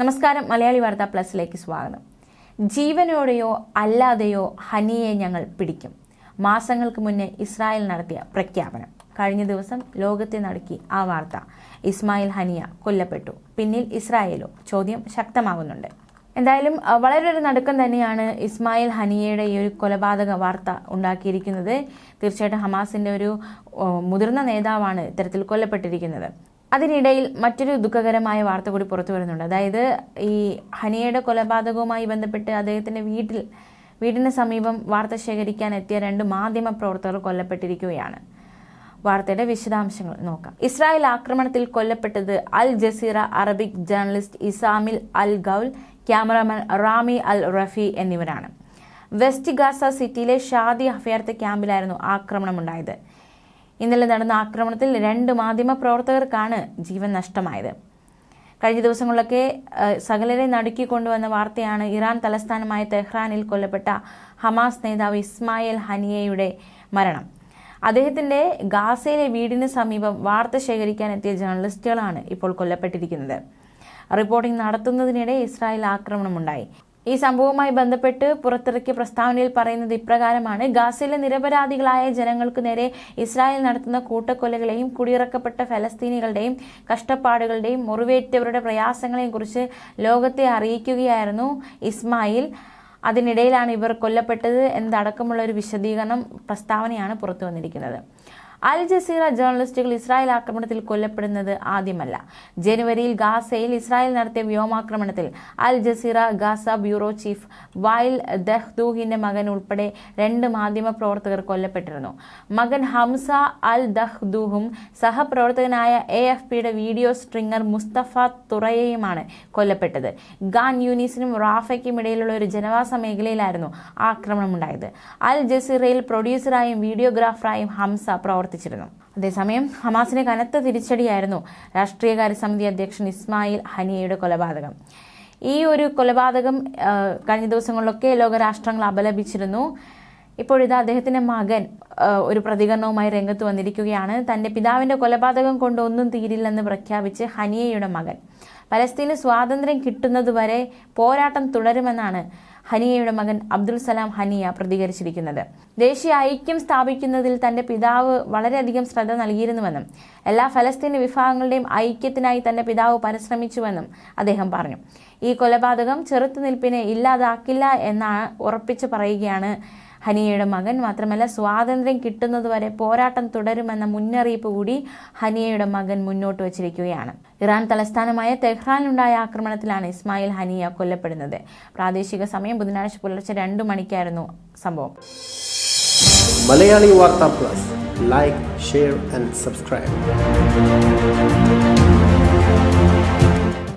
നമസ്കാരം മലയാളി വാർത്ത പ്ലസിലേക്ക് സ്വാഗതം. ജീവനോടെയോ അല്ലാതെയോ ഹനിയെ ഞങ്ങൾ പിടിക്കും. മാസങ്ങൾക്ക് മുന്നേ ഇസ്രായേൽ നടത്തിയ പ്രഖ്യാപനം. കഴിഞ്ഞ ദിവസം ലോകത്തെ നടുക്കി ആ വാർത്ത ഇസ്മായിൽ ഹനിയ കൊല്ലപ്പെട്ടു. പിന്നിൽ ഇസ്രായേലോ ചോദ്യം ശക്തമാകുന്നുണ്ട്. എന്തായാലും വളരെ ഒരു നടുക്കം തന്നെയാണ് ഇസ്മായിൽ ഹനിയയുടെ ഈ ഒരു കൊലപാതക വാർത്ത ഉണ്ടാക്കിയിരിക്കുന്നത്. തീർച്ചയായിട്ടും ഹമാസിന്റെ ഒരു മുതിർന്ന നേതാവാണ് ഇത്തരത്തിൽ കൊല്ലപ്പെട്ടിരിക്കുന്നത്. അതിനിടയിൽ മറ്റൊരു ദുഃഖകരമായ വാർത്ത കൂടി പുറത്തു വരുന്നുണ്ട്. അതായത് ഈ ഹനിയയുടെ കൊലപാതകവുമായി ബന്ധപ്പെട്ട് അദ്ദേഹത്തിന്റെ വീട്ടിൽ വീടിന് സമീപം വാർത്ത ശേഖരിക്കാൻ എത്തിയ രണ്ട് മാധ്യമ പ്രവർത്തകർ കൊല്ലപ്പെട്ടിരിക്കുകയാണ്. വാർത്തയുടെ വിശദാംശങ്ങൾ നോക്കാം. ഇസ്രായേൽ ആക്രമണത്തിൽ കൊല്ലപ്പെട്ടത് Al Jazeera Arabic journalist Ismail Al Ghoul cameraman Rami Al Rafi എന്നിവരാണ്. വെസ്റ്റ് ഗാസ സിറ്റിയിലെ ഷാദി അഭയാർത്ഥി ക്യാമ്പിലായിരുന്നു ആക്രമണമുണ്ടായത്. ഇന്നലെ നടന്ന ആക്രമണത്തിൽ രണ്ട് മാധ്യമ പ്രവർത്തകർക്കാണ് ജീവൻ നഷ്ടമായത്. കഴിഞ്ഞ ദിവസങ്ങളിലൊക്കെ സകലരെ നടുക്കി കൊണ്ടുവന്ന വാർത്തയാണ് ഇറാൻ തലസ്ഥാനമായ തെഹ്റാനിൽ കൊല്ലപ്പെട്ട ഹമാസ് നേതാവ് ഇസ്മായിൽ ഹനിയയുടെ മരണം. അദ്ദേഹത്തിന്റെ ഗാസയിലെ വീടിന് സമീപം വാർത്ത ശേഖരിക്കാൻ എത്തിയ ജേർണലിസ്റ്റുകളാണ് ഇപ്പോൾ കൊല്ലപ്പെട്ടിരിക്കുന്നത്. Reporting നടത്തുന്നതിനിടെ Israel ആക്രമണമുണ്ടായി. ഈ സംഭവവുമായി ബന്ധപ്പെട്ട് പുറത്തിറക്കിയ പ്രസ്താവനയിൽ പറയുന്നത് ഇപ്രകാരമാണ്. ഗാസയിലെ നിരപരാധികളായ ജനങ്ങൾക്ക് നേരെ ഇസ്രായേൽ നടത്തുന്ന കൂട്ടക്കൊലകളെയും കുടിയിറക്കപ്പെട്ട ഫലസ്തീനികളുടെയും കഷ്ടപ്പാടുകളുടെയും മുറിവേറ്റവരുടെ പ്രയാസങ്ങളെയും കുറിച്ച് ലോകത്തെ അറിയിക്കുകയായിരുന്നു ഇസ്മായിൽ. അതിനിടയിലാണ് ഇവർ കൊല്ലപ്പെട്ടത് എന്നതടക്കമുള്ള ഒരു വിശദീകരണം പ്രസ്താവനയാണ് പുറത്തു വന്നിരിക്കുന്നത്. അൽ ജസീറ ജേർണലിസ്റ്റുകൾ ഇസ്രായേൽ ആക്രമണത്തിൽ കൊല്ലപ്പെടുന്നത് ആദ്യമല്ല. ജനുവരിയിൽ ഗാസയിൽ ഇസ്രായേൽ നടത്തിയ വ്യോമാക്രമണത്തിൽ Al Jazeera Gaza bureau chief Wael ദഹ്ദൂഹിന്റെ മകൻ ഉൾപ്പെടെ രണ്ട് മാധ്യമ പ്രവർത്തകർ കൊല്ലപ്പെട്ടിരുന്നു. മകൻ ഹംസ അൽ ദഹ്ദൂഹും സഹപ്രവർത്തകനായ എ എഫ് പിയുടെ വീഡിയോ സ്ട്രിംഗർ മുസ്തഫ തുറയെയുമാണ് കൊല്ലപ്പെട്ടത്. ഗാൻ യൂനീസിനും റാഫയ്ക്കും ഇടയിലുള്ള ഒരു ജനവാസ മേഖലയിലായിരുന്നു ആക്രമണമുണ്ടായത്. അൽ ജസീറയിൽ പ്രൊഡ്യൂസറായും വീഡിയോഗ്രാഫറായും ഹംസ പ്രവർത്തിച്ചിരുന്നു. അതേസമയം ഹമാസിന് കനത്ത തിരിച്ചടിയായിരുന്നു രാഷ്ട്രീയകാര്യ സമിതി അധ്യക്ഷൻ ഇസ്മായിൽ ഹനിയയുടെ കൊലപാതകം. ഈ ഒരു കൊലപാതകം കഴിഞ്ഞ ദിവസങ്ങളിലൊക്കെ ലോകരാഷ്ട്രങ്ങൾ അപലപിച്ചിരുന്നു. ഇപ്പോഴിതാ അദ്ദേഹത്തിന്റെ മകൻ ഒരു പ്രതികരണവുമായി രംഗത്ത് വന്നിരിക്കുകയാണ്. തന്റെ പിതാവിന്റെ കൊലപാതകം കൊണ്ട് ഒന്നും തീരില്ലെന്ന് പ്രഖ്യാപിച്ച് ഹനിയയുടെ മകൻ. പലസ്തീന് സ്വാതന്ത്ര്യം കിട്ടുന്നതുവരെ പോരാട്ടം തുടരുമെന്നാണ് ഹനിയയുടെ മകൻ അബ്ദുൽ സലാം ഹനിയ പ്രതികരിച്ചിരിക്കുന്നത്. ദേശീയ ഐക്യം സ്ഥാപിക്കുന്നതിൽ തന്റെ പിതാവ് വളരെയധികം ശ്രദ്ധ നൽകിയിരുന്നുവെന്നും എല്ലാ ഫലസ്തീൻ വിഭാഗങ്ങളുടെയും ഐക്യത്തിനായി തന്റെ പിതാവ് പരിശ്രമിച്ചുവെന്നും അദ്ദേഹം പറഞ്ഞു. ഈ കൊലപാതകം ചെറുത്തുനിൽപ്പിനെ ഇല്ലാതാക്കില്ല എന്നാണ് ഉറപ്പിച്ചു പറയുകയാണ് ഹനിയയുടെ മകൻ. മാത്രമല്ല സ്വാതന്ത്ര്യം കിട്ടുന്നതുവരെ പോരാട്ടം തുടരുമെന്ന മുന്നറിയിപ്പ് കൂടി ഹനിയയുടെ മകൻ മുന്നോട്ട് വച്ചിരിക്കുകയാണ്. ഇറാൻ തലസ്ഥാനമായ തെഹ്റാനിലുണ്ടായ ആക്രമണത്തിലാണ് ഇസ്മായിൽ ഹനിയ കൊല്ലപ്പെടുന്നത്. പ്രാദേശിക സമയം ബുധനാഴ്ച പുലർച്ചെ രണ്ടു മണിക്കായിരുന്നു സംഭവം. മലയാളി വാർത്താ plus. Like share and subscribe.